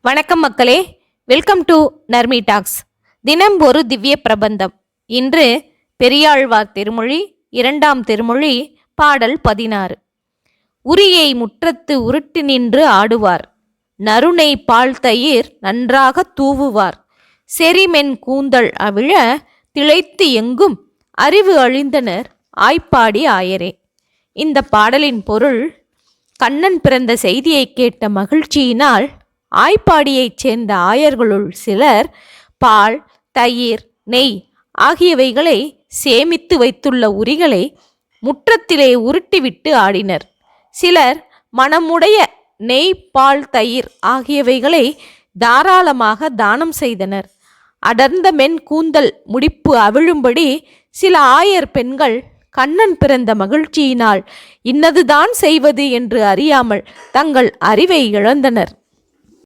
வணக்கம் மக்களே. Welcome to Narmi tax தினம் ஒரு திவ்ய பிரபந்தம். இன்று பெரியாழ்வார் திருமொழி இரண்டாம் திருமொழி பாடல் பதினாறு. உரியை முற்றத்து உருட்டி நின்று ஆடுவார். நருணை பால் தயிர் நன்றாக தூவுவார். செரிமென் கூந்தல் அவிழ திளைத்து எங்கும் அறிவு அழிந்தனர் ஆய்ப்பாடி ஆயரே. இந்த பாடலின் பொருள் கண்ணன் பிறந்த செய்தியை கேட்ட மகிழ்ச்சியினால் ஆய்ப்பாடியைச் சேர்ந்த ஆயர்களுள் சிலர் பால் தயிர் நெய் ஆகியவைகளை சேமித்து வைத்துள்ள உரிகளை முற்றத்திலே உருட்டிவிட்டு ஆடினர். சிலர் மனமுடைய நெய் பால் தயிர் ஆகியவைகளை தாராளமாக தானம் செய்தனர். அடர்ந்த மென் கூந்தல் முடிப்பு அவிழும்படி சில ஆயர் பெண்கள் கண்ணன் பிறந்த மகிழ்ச்சியினால் இன்னதுதான் செய்வது என்று அறியாமல் தங்கள் அறிவை இழந்தனர்.